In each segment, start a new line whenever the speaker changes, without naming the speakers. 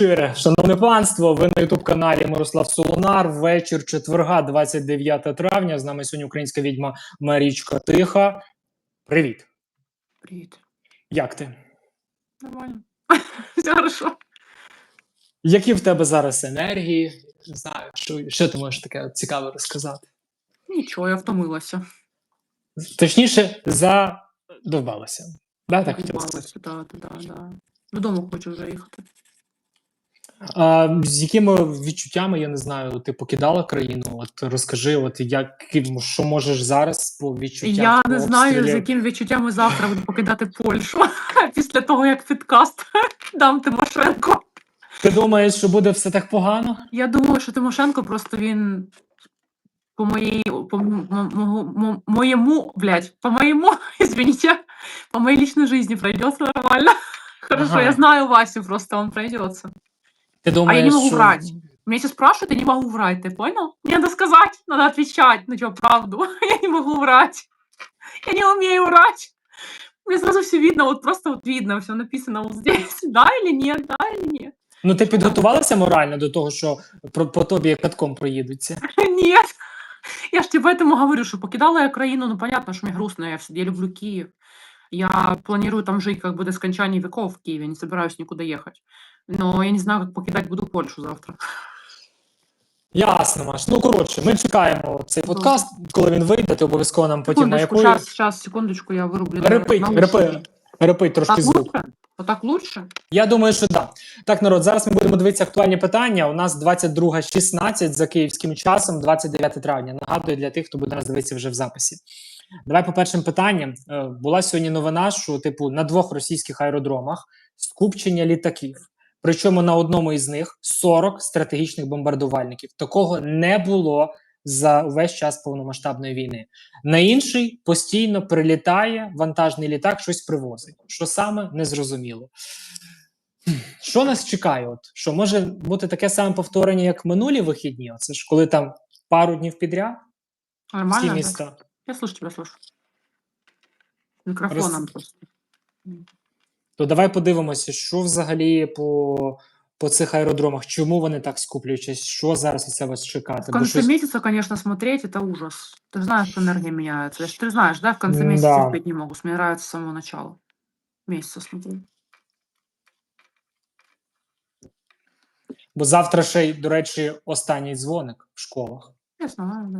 Шановне панство, ви на ютуб-каналі Мирослав Солонар. Вечір четверга, 29 травня. З нами сьогодні українська відьма Марічка Тиха. Привіт.
Привет.
Як ти?
Нормально. Все хорошо.
Які в тебе зараз енергії? Не знаю, що, що ти можеш таке цікаве розказати?
Нічого, я втомилася.
Точніше, задовбалася. Да, так
да, да, да, да. Додому хочу вже їхати.
А, з якими відчуттями, я не знаю, ти покидала країну? От розкажи, от як що можеш зараз по відчуттям?
Я не знаю, з
обстрілів?
яким відчуттями завтра буду покидати Польщу після того, як підкаст дам Тимошенко.
Ти думаєш, що буде все так погано?
Я думаю, що Тимошенко просто він по моїй по м- м- мого- моєму, блядь, по моєму, извините, по моей личной жизни пройдется нормально. Хорошо,
Ага.
я знаю Васю, просто он пройдется.
Ти
А
думаєш,
я не могу
що...
врать. Меня сейчас спрашивают, я не могу врать, ты понял? Мне надо сказать, надо отвечать на тебя правду. Я не могу врать. Я не умею врать. Мне сразу все видно, вот просто вот видно, все написано вот здесь. Да или нет, да или нет.
Ну ти підготувалася морально до того, що про, по тобі катком проїдуться?
Нет. Я ж тебе поэтому говорю, что покидала я краину, ну понятно, что мне грустно, я, всё- я люблю Киев. Я планирую там жить как бы до скончания веков в Киеве, не собираюсь никуда ехать. Но я не знаю, как покидать буду Польшу завтра.
Ясно, Маш. Ну коротше, ми чекаємо цей подкаст, коли він вийде, ти обов'язково нам потім
Секундочку,
маякуєш.
сейчас, сейчас, секундочку, я вырублю.
Репить, репи, репить трошки звук.
лучше? Вот так лучше?
Я думаю, що так. Так, народ, зараз ми будемо дивитися актуальні питання. У нас 22.16 за київським часом, 29 травня. Нагадую для тих, хто буде нас дивитися вже в записі. Давай по першим питанням. Е, Була сьогодні новина, що типу на двох російських аеродромах скупчення літаків. Причому на одному із них 40 стратегічних бомбардувальників. Такого не було за увесь час повномасштабної війни. На інший постійно прилітає вантажний літак, щось привозить. Що саме незрозуміло. Що нас чекає? От що може бути таке саме повторення, як минулі вихідні? Це ж коли там пару днів підряд всі
Нормально? да?
міста.
Я слышу тебя, слышу. Микрофоном просто.
То давай подивимося, що взагалі по, по цих аеродромах, чому вони так скуплюються, що зараз від себе чекати?
В
Бо
конце
щось-
месяца, конечно, смотреть это ужас. Ты же знаешь, что энергия меняется. Ты же знаешь, да, в конце
М,
месяца
да.
терпеть не могу. Мне нравится с самого начала. Месяца смотрю.
Бо завтра ще й, до речі, останній дзвоник в школах.
Я знаю, да.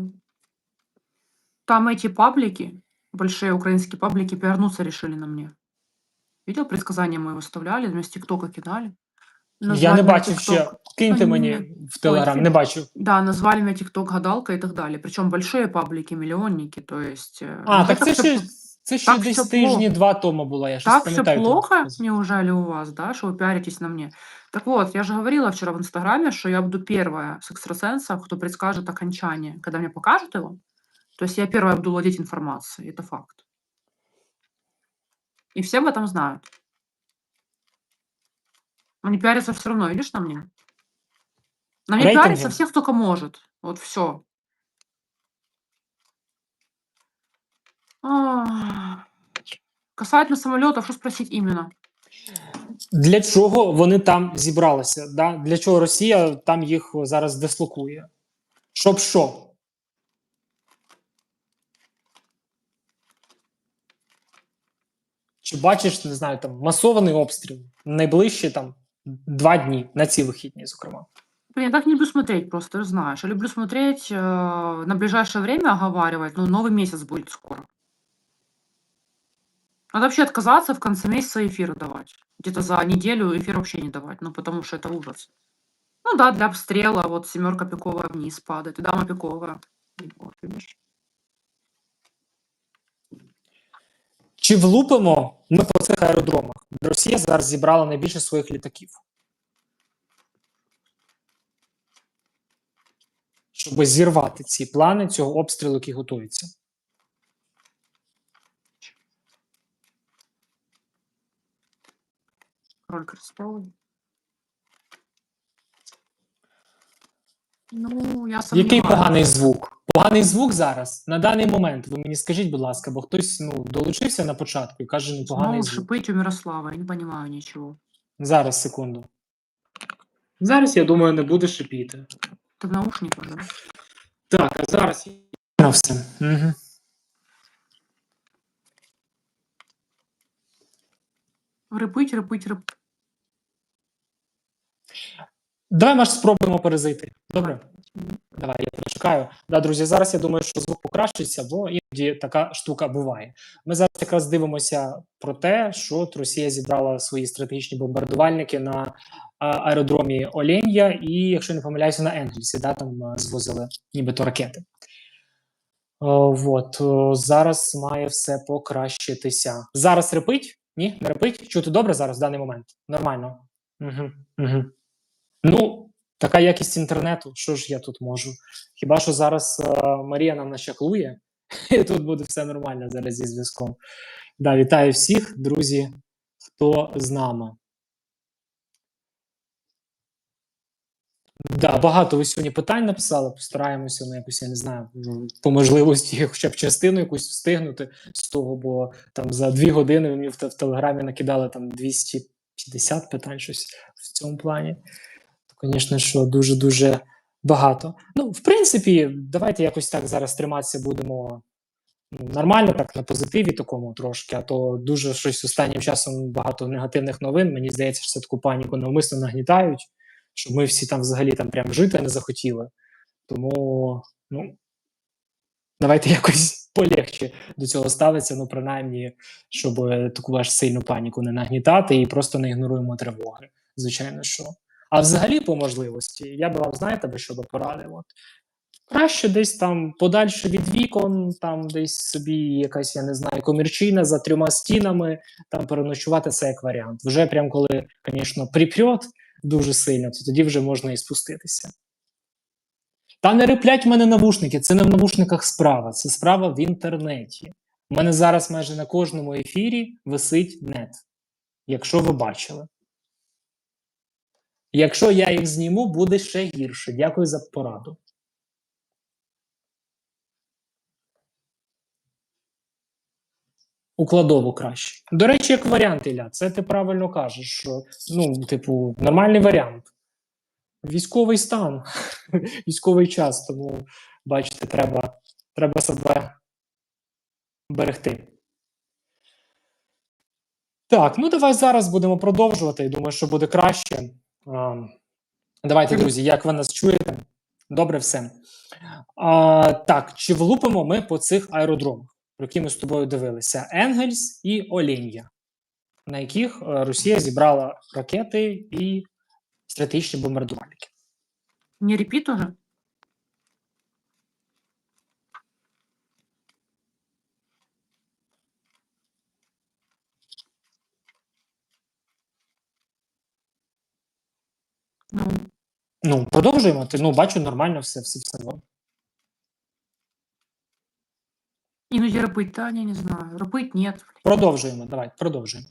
Там эти паблики, большие украинские паблики, пиарнуться решили на мне. Видел, предсказания мы выставляли, вместе ТикТока кидали.
Я
Назвали
не
меня
бачив ще.
TikTok.
Киньте
А,
мені
ні.
в Телеграм,
Ой,
не бачив.
Да, назвали меня ТикТок гадалка и так далее. Причем большие паблики, миллионники, то есть... э,
А,
ну,
так
это
це
всё
ще,
пл-
це ще
так
десь
все
тижні
плохо.
два тому була. Я щось
Так все
пам'ятаю. ти
плохо,
розказував.
неужели у вас, да, что вы пиаритесь на мне? Так вот, я же говорила вчера в Инстаграме, что я буду первая с экстрасенсов, кто предскажет окончание. Когда мне покажут его, то есть я первая буду владеть информацией, это факт. И все об этом знают. Они пиарятся все равно, видишь, на мне? На мне
Рейтинги?
пиарится всех, кто только может. Вот все. Касательно самолетов, что спросить именно?
Для чого вони там зібралися? Да? Для чого Росія там їх зараз дислокує? Щоб що? Чи бачиш, не знаю, там масований обстріл найближчі там два дні на ці вихідні, зокрема.
Блин, я так не люблю смотреть просто, ты же знаешь. Я люблю смотреть э, на ближайшее время, оговаривать, ну, новый месяц будет скоро. Надо вообще отказаться в конце месяца эфиры давать. Где-то за неделю эфир вообще не давать, ну, потому что это ужас. Ну да, для обстрела, вот семерка пиковая вниз падает, и дама пиковая.
Чи влупимо ми по цих аеродромах? Росія зараз зібрала найбільше своїх літаків. Щоб зірвати ці плани цього обстрілу, який готується.
Король крестовый. Ну, я сомневаюсь.
Який поганий звук? Поганий звук зараз на даний момент. Ви мені скажіть, будь ласка, бо хтось ну долучився на початку і каже, ну поганий
Снова
звук.
шипыть у Мирослава, я не понимаю ничего.
Зараз секунду. Зараз, я думаю, не буде шипіти.
Ты в наушниках, да?
Так, а зараз. Ну, все. Угу.
Репить, репить, репить.
Давай, Маш, спробуємо перезайти. Добре? Давай, я почекаю. Да, друзі, зараз я думаю, що звук покращиться, бо іноді така штука буває. Ми зараз якраз дивимося про те, що от Росія зібрала свої стратегічні бомбардувальники на аеродромі Оленя і, якщо не помиляюся, на Енгельсі, да, там звозили нібито ракети. О, вот, о, зараз має все покращитися. Зараз репить? Ні, не репить? Чути добре зараз в даний момент? Нормально. Угу, угу. Ну, така якість інтернету, що ж я тут можу? Хіба що зараз е, Марія нам нашаклує, і тут буде все нормально зараз зі зв'язком. Да, вітаю всіх, друзі, хто з нами. Да, багато ви сьогодні питань написали. Постараємося ну, якось, я не знаю, по можливості хоча б частину якусь встигнути з того, бо там за дві години мені в, в телеграмі накидали там 250 питань, щось в цьому плані. Звісно, що дуже-дуже багато. Ну, в принципі, давайте якось так зараз триматися будемо ну, нормально, так на позитиві такому трошки, а то дуже щось останнім часом багато негативних новин. Мені здається, що це таку паніку навмисно нагнітають, щоб ми всі там взагалі там прям жити не захотіли. Тому, ну, давайте якось полегче до цього ставитися, ну, принаймні, щоб таку аж сильну паніку не нагнітати і просто не ігноруємо тривоги. Звичайно, що. А взагалі, по можливості, я би вам, знаєте, би що би порадив. От. Краще десь там подальше від вікон, там десь собі якась, я не знаю, комірчина за трьома стінами, там переночувати це як варіант. Вже прям коли, звісно, припрет дуже сильно, то тоді вже можна і спуститися. Та не реплять мене навушники, це не в навушниках справа, це справа в інтернеті. У мене зараз майже на кожному ефірі висить нет, якщо ви бачили. Якщо я їх зніму, буде ще гірше. Дякую за пораду. Укладову краще. До речі, як варіант, Ілля, це ти правильно кажеш, що ну, типу, нормальний варіант. Військовий стан, військовий час, тому бачите, треба, треба себе берегти. Так, ну давай зараз будемо продовжувати. Я думаю, що буде краще. Давайте, друзі, як ви нас чуєте? Добре все. А, так, чи влупимо ми по цих аеродромах, про які ми з тобою дивилися? Енгельс і Олін'я, на яких е, Росія зібрала ракети і стратегічні бомбардувальники.
Не репіт уже? Ну,
Ну, продовжуємо. Ти ну бачу, нормально все, все, все. норм.
іноді репить, та ні, не знаю. Репить нет.
Продовжуємо. Давай, продовжуємо.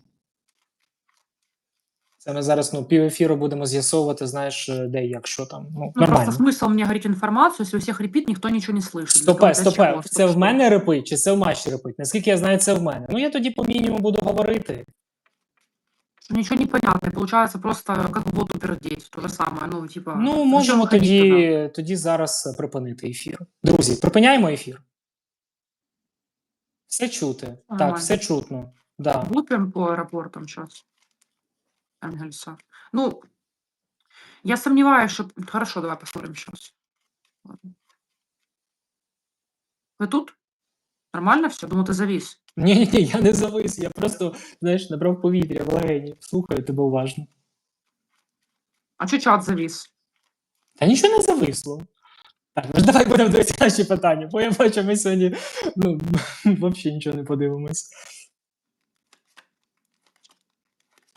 Це ми зараз ну, пів ефіру будемо з'ясовувати, знаєш, е, де і як, що там. Ну,
Ну,
нормально.
просто смысл мне говорить информацию, если у всех репит, никто ничего не слышит. Для
Стопе, стопе, це в мене репить, чи це в Маші репить? Наскільки я знаю, це в мене. Ну я тоді по мінімуму буду говорити.
Ничего не понятно. Получается просто как в боту пердеть. То же самое. Ну, типа...
Ну,
зачем
можемо
выходить туда?
тоді, тоді зараз е, припинити ефір. Друзі, припиняємо ефір. Все чути. Так,
Нормально.
все чутно. Да.
Лупим по аэропортам сейчас. Энгельса. Ну, я сомневаюсь, что... Хорошо, давай посмотрим сейчас. Вы тут? Нормально все? Думаю, ты завис.
Ні, ні, ні, я не завис. Я просто, знаєш, набрав повітря в легені. Слухаю тебе уважно.
А что чат завис?
Та нічого не зависло. Так, ну ж давай будемо дивитися наші питання, бо я бачу, ми сьогодні ну, взагалі нічого не подивимось.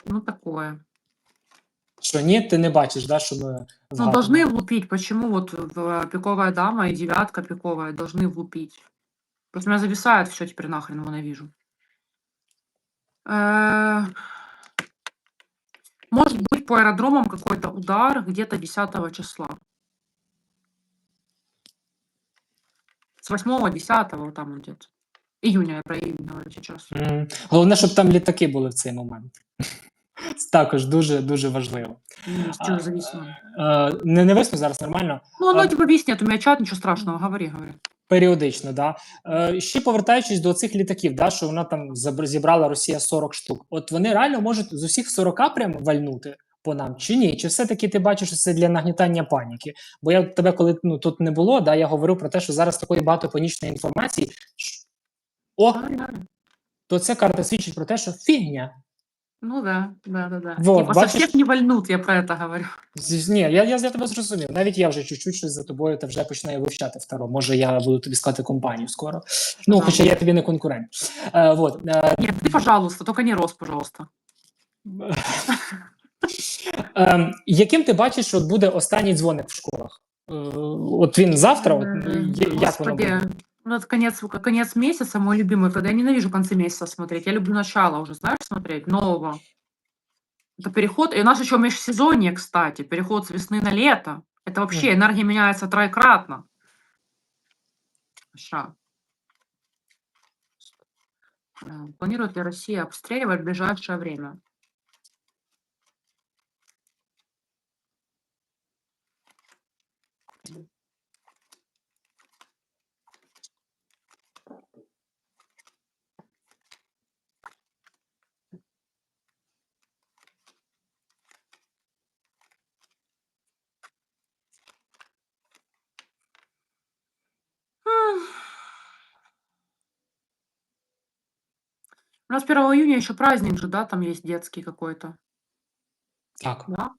Ну, такое.
Що ні, ти не бачиш, да, що ми
Ну,
згадуємо?
должны влупить. Почему вот пиковая дама и девятка пиковая должны влупить? Просто у меня зависает все теперь нахрен его навижу. Э, Может быть по аэродромам какой-то удар где-то 10 числа. С 8 10 вот там вот где-то. Июня я про июнь говорю сейчас.
Мгм. Головне, щоб там літаки були в цей момент. Також дуже дуже важливо.
М, С чего зависло?
Е, не, не висно зараз нормально.
Ну, оно
а-
типа объяснит, у меня чат, ничего страшного, говори, говори.
Періодично, да. Е, ще повертаючись до цих літаків, да, що вона там зібрала Росія 40 штук. От вони реально можуть з усіх 40 прям вальнути по нам, чи ні? Чи все-таки ти бачиш, що це для нагнітання паніки? Бо я тебе, коли ну, тут не було, да, я говорив про те, що зараз такої багато панічної інформації. О, то ця карта свідчить про те, що фігня.
Ну да, да, да, да.
Вот,
типа
бачишь?
совсем не вальнут, я про это говорю.
Ні, я, я, я тебе зрозумів. Навіть я вже чуть-чуть щось за тобою та вже починаю вивчати второ. Може, я буду тобі складати компанію скоро. Ну,
Ага.
хоча я тобі не конкурент. Е, вот, е,
Нет, ты, пожалуйста, только не рост, пожалуйста.
Ем, яким ти бачиш, що от буде останній дзвоник в школах? Е, От він завтра, от, є- як воно
Господи,
буде?
Ну это конец, конец месяца, мой любимый, когда я ненавижу концы месяца смотреть. Я люблю начало уже, знаешь, смотреть, нового. Это переход, и у нас еще межсезонье, кстати, переход с весны на лето. Это вообще энергия меняется троекратно. Ща. Э, Планирует ли Россия обстреливать в ближайшее время? У нас 1 июня еще праздник же, да, там есть детский какой-то.
Так.
Да?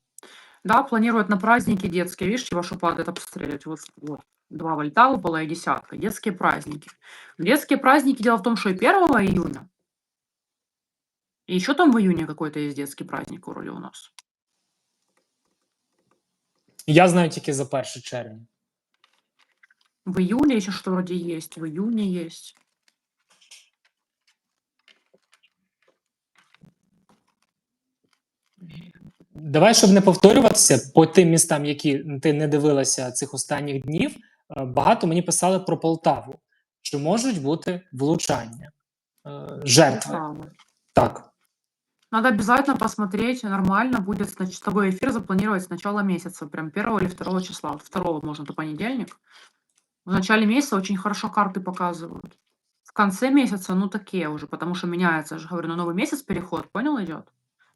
Да, планируют на праздники детские. Видишь, вашу падает обстреливать. Вот, вот. Два вольта упала и десятка. Детские праздники. Детские праздники, дело в том, что и 1 июня, и еще там в июне какой-то есть детский праздник вроде у нас.
Я знаю тільки за 1 червня.
В июле еще что вроде есть, в июне есть.
Давай, щоб не повторюватися по тим містам, які ти не дивилася цих останніх днів. е, Багато мені писали про Полтаву. Чи можуть бути влучання, е, жертви?
Полтава.
Так.
Надо обязательно посмотреть, нормально будет значит, с тобой эфир запланировать с начала месяца, прям 1 или 2 числа. Вот 2 можно до понедельник. В начале месяца очень хорошо карты показывают. В конце месяца, ну, такие уже, потому что меняется, я же говорю, на новый месяц переход, понял, идет?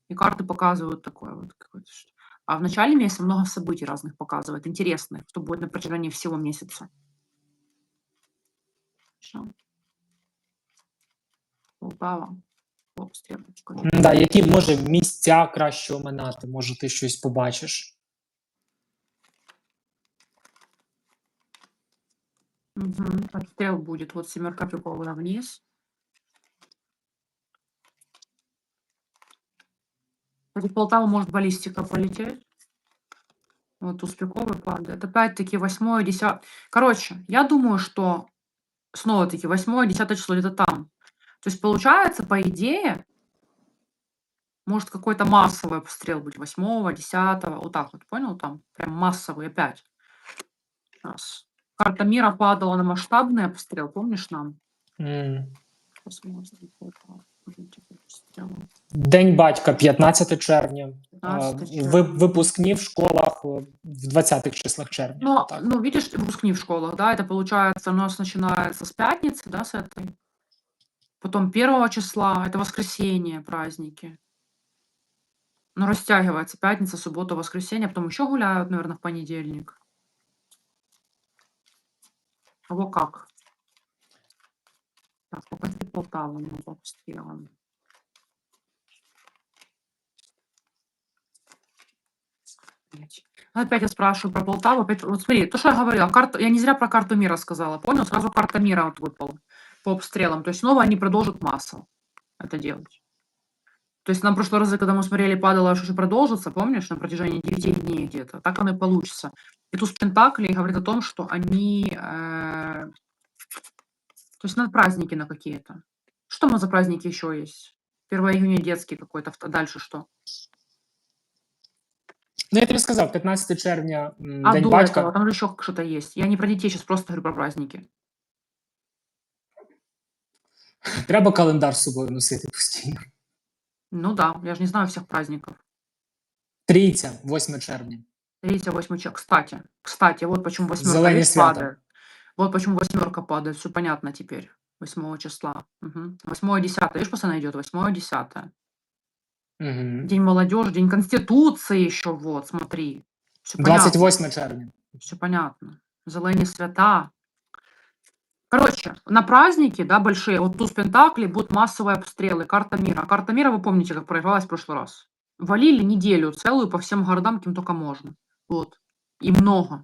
И карты показывают такое вот. какое-то что- А в начале месяца много событий разных показывает, интересных, что будет на протяжении всего месяца. Всё. Полтава. Обстрел.
М, Да, які може місця краще оминати? Може, ти щось побачиш?
Мгм. Обстрел будет. Вот семерка приколана вниз. В Полтаву может баллистика полететь. Вот успековый падает. Опять-таки 8 10 Короче, я думаю, что снова-таки 8 10 число где-то там. То есть получается, по идее, может какой-то массовый обстрел быть 8 10 вот так вот, понял? Там прям массовый опять. Раз. Карта мира падала на масштабный обстрел, помнишь нам?
М.
Посмотрим.
День батька 15 червня. Е,
15
ви-
червня.
Випускні в школах е, в 20-х числах червня.
Ну,
Так.
ну, видишь, выпускни в школах, да, это получается у нас начинается с пятницы, да, с этой. Потом первого числа, это воскресенье, праздники. Ну, растягивается пятница, суббота, воскресенье, потом еще гуляют, наверное, в понедельник. Кого как? Так, пока ты Полтаву не обстрелом. Опять я спрашиваю про Полтаву. Опять, вот смотри, то, что я говорила, карта, я не зря про карту мира сказала, понял? Сразу карта мира вот выпала по обстрелам. То есть снова они продолжат массово это делать. То есть нам в прошлый раз, когда мы смотрели, падало, что же продолжится, помнишь, на протяжении 9 дней где-то. Так оно и получится. И туз Пентаклей говорит о том, что они... э, то есть на праздники на какие-то. Что мы за праздники еще есть? 1 июня детский какой-то, а дальше что?
Ну, я тобі сказав, 15 червня м,
А
День
до
батька.
этого, там же еще что-то есть. Я не про детей, сейчас просто говорю про праздники.
Треба календар з собою носити постійно.
Ну да, я же не знаю всех праздников.
Трійця, 8 червня.
3, 8 чек. Кстати, кстати, вот почему восьмерка есть
свята.
падает. Вот почему восьмерка падает. Все понятно теперь. 8 числа. Угу. 8 10 Видишь, постоянно идет 8 10
Угу.
День молодежи, День Конституции еще, вот, смотри. Все понятно.
28 червня.
Все понятно. Зелені свята. Короче, на праздники, да, большие, вот туз Пентакли будут массовые обстрелы, карта мира. Карта мира, вы помните, как проигралась в прошлый раз. Валили неделю целую по всем городам, кем только можно. Вот. И много.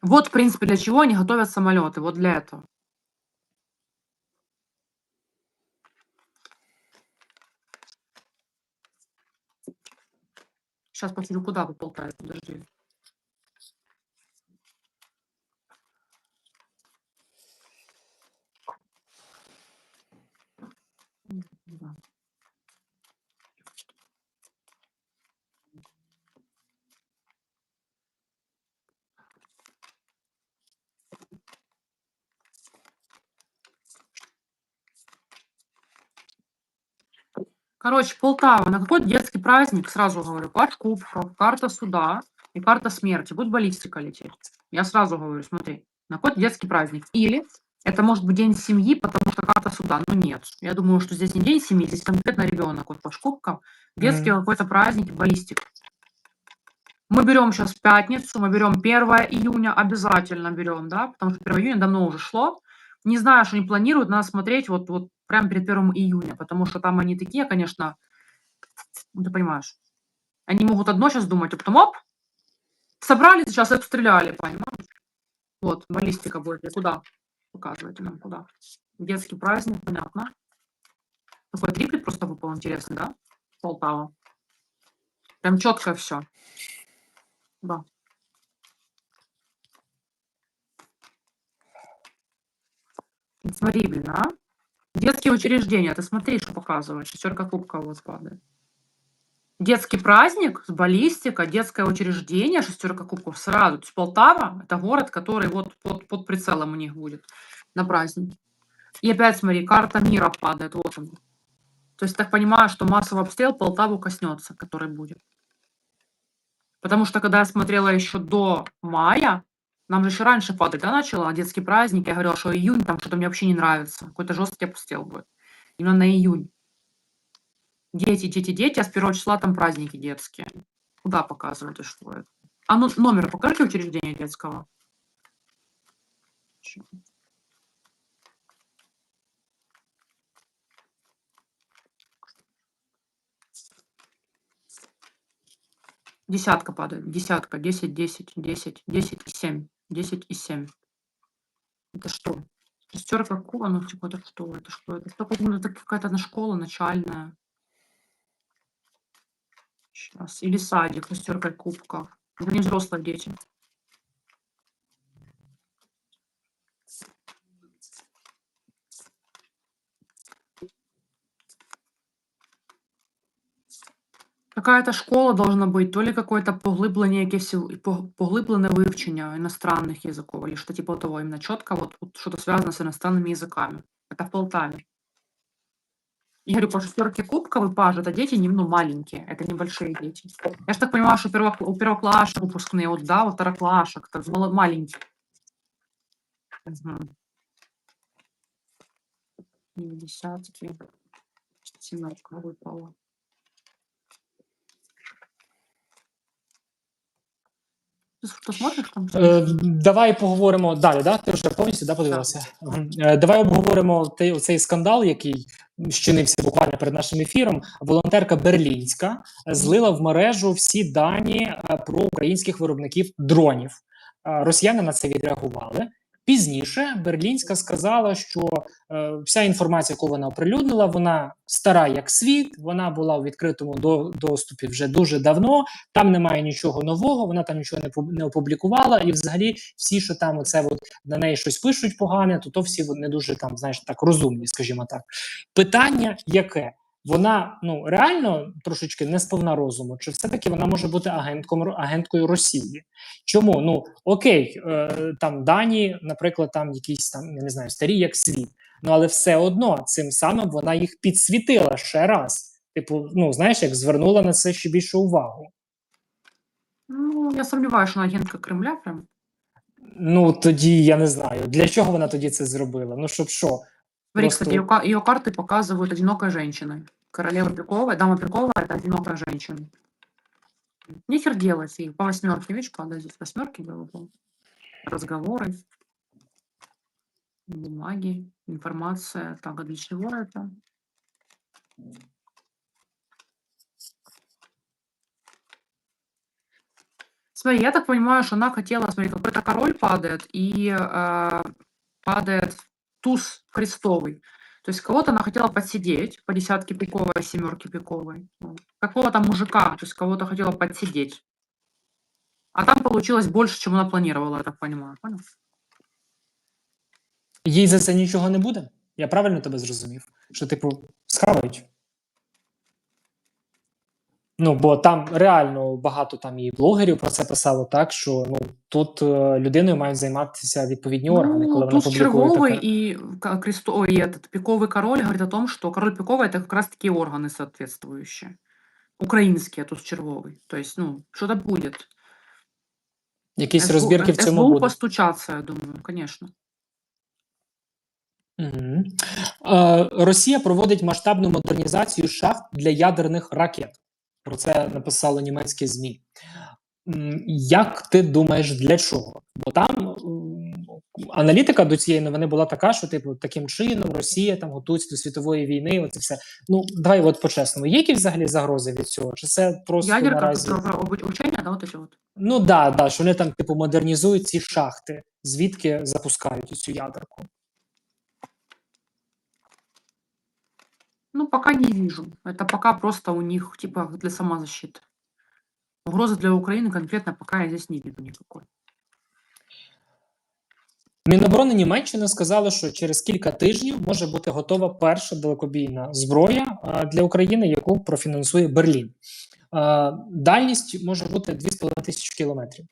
Вот, в принципе, для чего они готовят самолеты. Вот для этого. Сейчас посмотрю, куда вы Полтаве, подожди. Короче, Полтава. На какой детский праздник, сразу говорю, паш кубков, карта суда и карта смерти. Будет баллистика лететь. Я сразу говорю, смотри, на какой детский праздник. Или это может быть день семьи, потому что карта суда. Но нет. Я думаю, что здесь не день семьи, здесь конкретно ребенок. Вот паш кубков, детский
Мгм.
какой-то праздник, баллистик. Мы берем сейчас пятницу, мы берем 1 июня, обязательно берем, да, потому что 1 июня давно уже шло. Не знаю, что они планируют, надо смотреть вот, вот прямо перед 1 июня, потому что там они такие, конечно, ну, ты понимаешь, они могут одно сейчас думать, а потом оп, собрали, сейчас обстреляли, понимаешь? Вот, баллистика будет. Куда? Показывайте нам, куда. Детский праздник, понятно. Такой триплет просто выпал, интересный, да? Полтава. Прям четко все. Да. Смотри, блин, а? Детские учреждения, ты смотри, что показывает. Шестерка кубка у вас падает. Детский праздник, баллистика, детское учреждение, шестерка кубков сразу. То есть Полтава – это город, который вот под, под прицелом у них будет на празднике. И опять смотри, карта мира падает, вот он. То есть так понимаю, что массовый обстрел Полтаву коснется, который будет. Потому что когда я смотрела еще до мая, нам же еще раньше падать, да, начало, детский праздник, я говорила, что июнь, там что-то мне вообще не нравится, какой-то жесткий обстрел будет. Именно на июнь. Дети, дети, дети, а с первого числа там праздники детские. Куда показывают и что это? А ну, номер покажите учреждения детского. Десятка падает. Десятка. Десять, десять, десять, десять семь. Десять и семь. Это что? Шестерка куба, ну типа это что? Это что? Это, по-моему, это какая-то на школа начальная. Сейчас. Или садик, шестерка кубков. Это не взрослые дети. Какая-то школа должна быть, то ли какое-то поглиблення якесь і по- поглиблене вивчення иностранных языков, или что типа того, именно четко вот, вот что-то связано с иностранными языками. Это в Полтаве. Я говорю, по шестерке кубков и паж, это дети не, ну, маленькие, это небольшие дети. Я же так понимаю, что первок, у первоклашек выпускные, вот, да, вот второклашек, так, мало- маленькие. Мгм. Десятки. Семерка выпала. Там?
Е, давай поговоримо далі. Да? Ти вже повністю да, подивилася? Е, давай обговоримо той, цей скандал, який щинився буквально перед нашим ефіром. Волонтерка Берлінська злила в мережу всі дані е, про українських виробників дронів. Е, Росіяни на це відреагували. Пізніше Берлінська сказала, що е, вся інформація, яку вона оприлюднила, вона стара як світ, вона була у відкритому до, доступі вже дуже давно. Там немає нічого нового, вона там нічого не не опублікувала, і взагалі всі, що там оце от на неї щось пишуть погане, то то всі вони дуже там, знаєш, так розумні, скажімо так. Питання яке? Вона ну реально трошечки не сповна розуму, чи все-таки вона може бути агентком агенткою Росії? Чому? Ну окей, е, там дані, наприклад, там якісь там я не знаю, старі як світ. Ну але все одно цим самим вона їх підсвітила ще раз. Типу, ну знаєш, як звернула на це ще більше увагу.
Ну, я сомневаюсь, что она агентка Кремля прям.
Ну тоді я не знаю, для чого вона тоді це зробила. Ну щоб що? Просто-
кстати, ее, карты показывают одинокой женщиной. Королева Пикова, дама Пикова – это одинокая женщина. Нехер делать ей. По восьмерке, видишь, падает здесь восьмерки было. было. Разговоры, бумаги, информация. Так, а для чего это? Смотри, я так понимаю, что она хотела, смотри, какой-то король падает, и э, падает туз крестовый. То есть кого-то она хотела подсидеть по десятке пиковой, семерке пиковой. Вот. Какого-то мужика, то есть кого-то хотела подсидеть. А там получилось больше, чем она планировала, я так понимаю. Понял?
Їй за це нічого не буде? Я правильно тебе зрозумів? Що, типу, схавають? Ну, бо там реально багато там і блогерів про це писало, так що ну тут е, людиною мають займатися відповідні органи, коли
Ну,
вона
туз
публікує
червовый
таке.
и к- кресто... Ой, этот пиковый король говорит о том, что король пиковый это как раз таки органы соответствующие. Украинские, туз червовый. То есть, ну, что-то будет.
Якісь
СБУ
розбірки в цьому
СБУ
будуть.
постучаться, я думаю, конечно.
Угу. Е, Росія проводить масштабну модернізацію шахт для ядерних ракет. Про це написало німецьке ЗМІ. Як ти думаєш, для чого? Бо там аналітика до цієї новини була така, що типу таким чином Росія там готується до світової війни. Оце все. Ну давай, от по-чесному, є які взагалі загрози від цього? Чи це просто
Ядерка,
наразі?
которая про обу- да, эти вот.
Ну да, да, що вони там типу модернізують ці шахти, звідки запускають цю ядерку.
Ну, пока не вижу. Это пока просто у них, типа, для самозащиты. Угрозы для Украины конкретно пока я здесь не виду никакой.
Міноборони Німеччини сказали, що через кілька тижнів може бути готова перша далекобійна зброя а, для України, яку профінансує Берлін. А, Дальність може бути 2,5 тисячі кілометрів.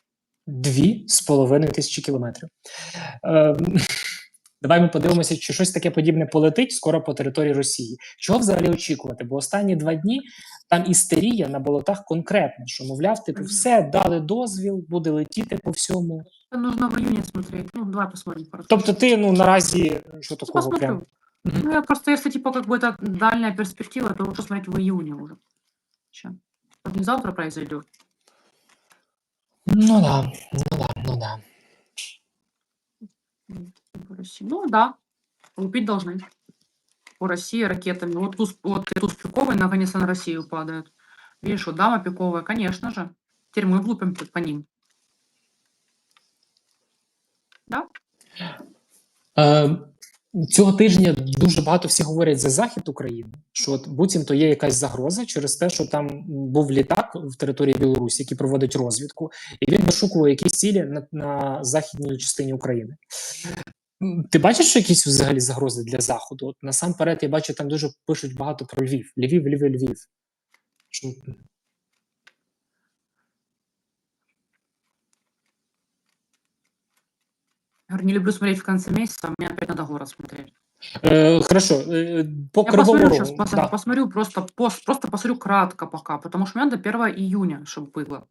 2,5 тисячі кілометрів. Е, Давай ми подивимося, чи щось таке подібне полетить скоро по території Росії. Чого взагалі очікувати? Бо останні два дні там істерія на болотах конкретна, що мовляв, типу,
Мгм.
все дали дозвіл, буде летіти по всьому.
Это нужно в июне смотреть. Ну, давай посмотрим. короче.
Тобто, ти ну наразі що
Ну,
такого
посмотрю.
прям. Мгм.
Ну, я просто, если, типа, как бы это дальняя перспектива, то лучше смотреть в июне уже. Че? Не завтра произойдет.
Ну да, ну да, ну да.
По России. Ну, да. Лупить должны. По России ракетами. Вот туз, вот туз пиковый наконец-то на Россию падает. Видишь, вот дама пиковая, конечно же. Теперь мы влупим по- по ним.
Е, цього тижня дуже багато всі говорять за захід України, що от буцімто є якась загроза через те, що там був літак в території Білорусі, який проводить розвідку, і він вишукував якісь цілі на, на західній частині України. Ти бачиш якісь взагалі загрози для заходу? От насамперед, я бачу, там дуже пишуть багато про Львів. Львів, Львів, Львів. Що,
Я говорю, не люблю смотреть в конце месяца, мне опять надо город смотреть.
е, хорошо, е, по
Я
Кривому
посмотрю
Рогу.
сейчас, пос-
да.
посмотрю просто, пос- просто посмотрю кратко пока, потому что мне надо 1 июня, чтобы было.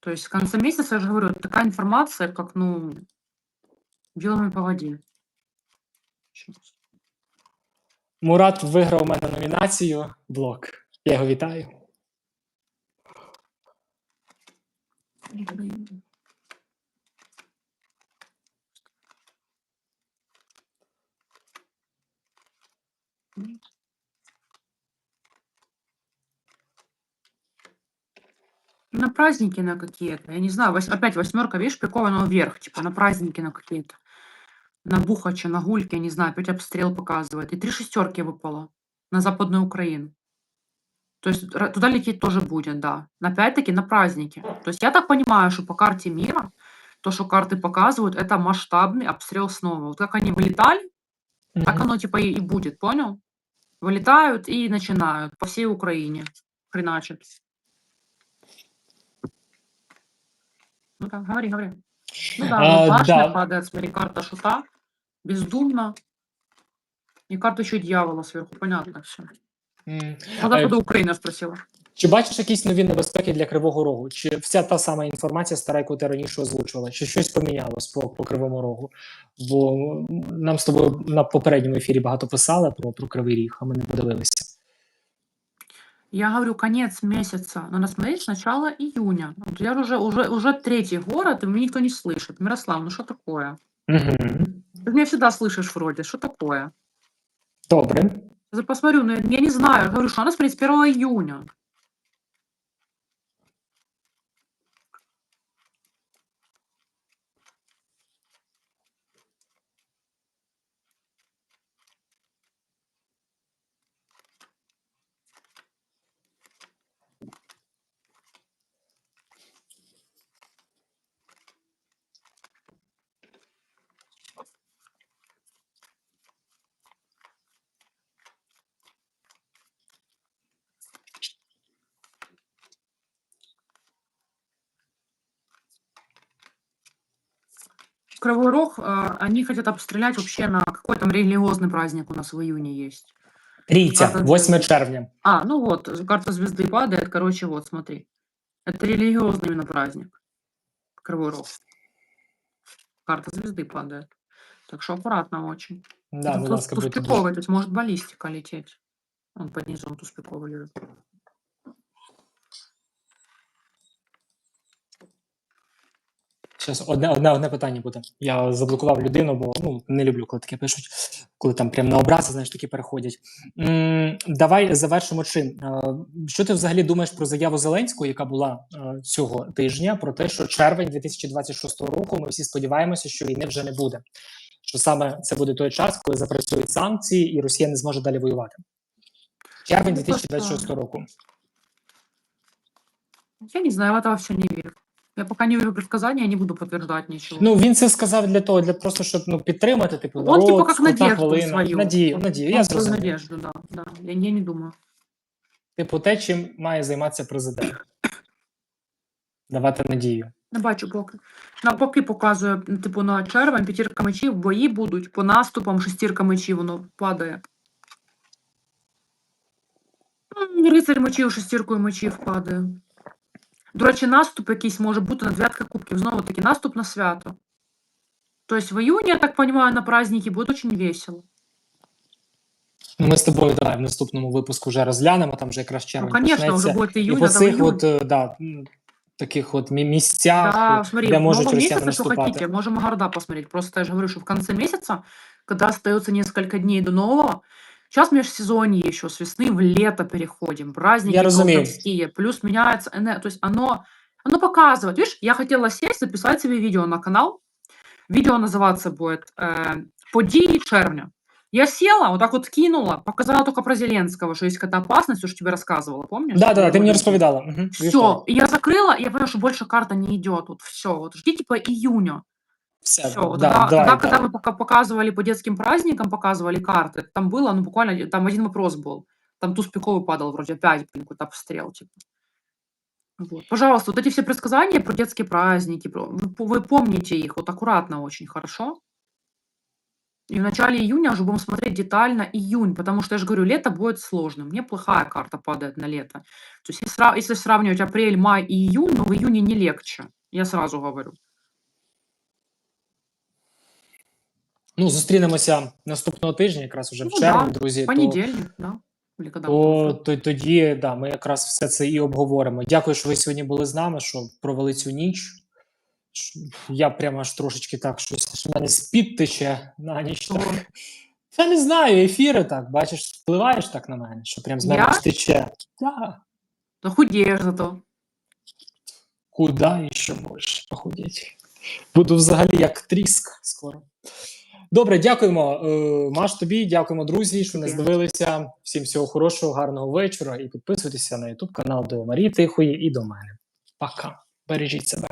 То есть в конце месяца, я же говорю, такая информация, как, ну, вилами по. Щас.
Мурат виграв у мене номінацію Блок. Я його вітаю.
На праздники на какие-то, я не знаю, вось- опять восьмерка, видишь, прикована вверх, типа на праздники на какие-то На Бухача, на Гульке, я не знаю, опять обстрел показывает. И три шестерки выпало на Западную Украину. То есть ра- туда лететь тоже будет, да. Но Опять-таки на праздники. То есть я так понимаю, что по карте мира, то, что карты показывают, это масштабный обстрел снова. Вот как они вылетали, так
Мгм.
оно типа и, и будет, понял? Вылетают и начинают по всей Украине хреначат. Ну так, говори, говори. Ну да,
А,
вот башня
да.
падает, смотри, карта шута, бездумно. И карта еще дьявола сверху, понятно все.
М.
Вот
Е,
откуда Украина спросила.
Чи бачиш якісь нові небезпеки для Кривого Рогу? Чи вся та сама інформація стара, яку ти раніше озвучувала? Чи щось помінялось по, по Кривому Рогу? Бо нам з тобою на попередньому ефірі багато писали про, про Кривий Ріг, а ми не подивилися.
Я говорю, конец месяца. Надо смотреть с начала июня. Вот я уже, уже, уже третий город, и меня никто не слышит. Мирослав, ну что такое?
Угу.
Ты меня всегда слышишь вроде. Что такое?
Добре.
Я посмотрю, но я, не знаю. Я говорю, что она с 1 июня. Кривой Рог, а, они хотят обстрелять вообще на какой там религиозный праздник у нас в июне есть. Карта
8 червня.
А, ну вот, карта звезды падает, короче, вот, смотри. Это религиозный именно праздник. Кривой Рог. Карта звезды падает. Так что аккуратно очень.
Да, будь
туз-
ласка, будьте дуже.
туспиковый, то есть может баллистика лететь. Он под низом туспиковый лежит.
Щас одне, одне, одне питання буде. Я заблокував людину, бо ну, не люблю, коли таке пишуть, коли там прям на образи, знаєш, такі переходять. м давай завершимо чим. Е, що ти взагалі думаєш про заяву Зеленського, яка була е, цього тижня, про те, що червень 2026 року ми всі сподіваємося, що війни вже не буде. Що саме це буде той час, коли запрацюють санкції, і Росія не зможе далі воювати. Червень
Ну,
2026 року.
Я не знаю, я в это все не верю. Я пока не верю в предсказания, я не буду подтверждать ничего.
Ну він це сказав для того, для просто щоб ну підтримати, типу,
Он
народ,
типа как надежду
хвилина.
свою.
Надію,
Он-
надію.
он
Я
свою
зрозумів.
надежду, да, да. Я, я не думаю.
Типу, те, чим має займатися президент. Давати надію.
Не бачу поки. На поки показує, типу, на червень, п'ятірка мечів, бої будуть, по наступам шестірка мечів, воно падає. М, Рицарь мечів, шестіркою мечів падає. До речі, наступ якийсь може бути на дев'ятка кубків. Знову таки, наступ на свято. Тобто в июне, я так понимаю, на праздники буде очень весело.
Ну, ми з тобою давай в наступному випуску вже розглянемо, там вже якраз
Ну,
червень
конечно, уже
почнеться.
будет
І
июнь,
по цих от, е, да, м, таких от мі- місцях,
Да,
е,
смотри,
де можуть
много
росіяни
месяца, что
наступати.
хотите, можем и города посмотреть. Просто я же говорю, что в конце месяца, когда остается несколько дней до нового, сейчас межсезонье еще, с весны в лето переходим, праздники
Я разумею.
колдовские, плюс меняется, эне- то есть оно, оно показывает. Видишь, я хотела сесть, записать себе видео на канал, видео называться будет э, «Події червня». Я села, вот так вот кинула, показала только про Зеленского, что есть какая-то опасность, то, что тебе рассказывала, помнишь?
Да, да, да, ти мені
Вот.
розповідала. Угу,
Все, я закрыла, я поняла, что больше карта не идет. Вот все, вот ждите по июню.
Все,
Все,
да,
тогда,
давай,
тогда, когда
да.
вы пока показывали по детским праздникам, показывали карты, там было, ну, буквально, там один вопрос был. Там туз пиковый падал вроде опять, блин, какой-то обстрел, типа. Вот. Пожалуйста, вот эти все предсказания про детские праздники, про- вы, вы помните их, вот аккуратно очень, хорошо? И в начале июня уже будем смотреть детально июнь, потому что, я же говорю, лето будет сложным. Мне плохая карта падает на лето. То есть если, сра- если сравнивать апрель, май и июнь, ну в июне не легче. Я сразу говорю.
Ну, зустрінемося наступного тижня, якраз уже в
Ну,
червні,
да,
друзі. То,
Понедельник, да?
То, то, тоді да, ми якраз все це і обговоримо. Дякую, що ви сьогодні були з нами, що провели цю ніч. Я прямо аж трошечки так щось в мене спід тече на ніч. Так. Я не знаю, ефіри так, бачиш, впливаєш так на мене, що прям з мене тече. Да.
Да худеешь зато.
Куда ще більше похудеть? Буду взагалі як тріск скоро. Добре, дякуємо. Е, Маш, тобі, дякуємо, друзі, що нас
здивилися.
дивилися. Всім всього хорошого, гарного вечора і підписуйтеся на YouTube канал до Марії Тихої і до мене. Пока. Бережіть себе.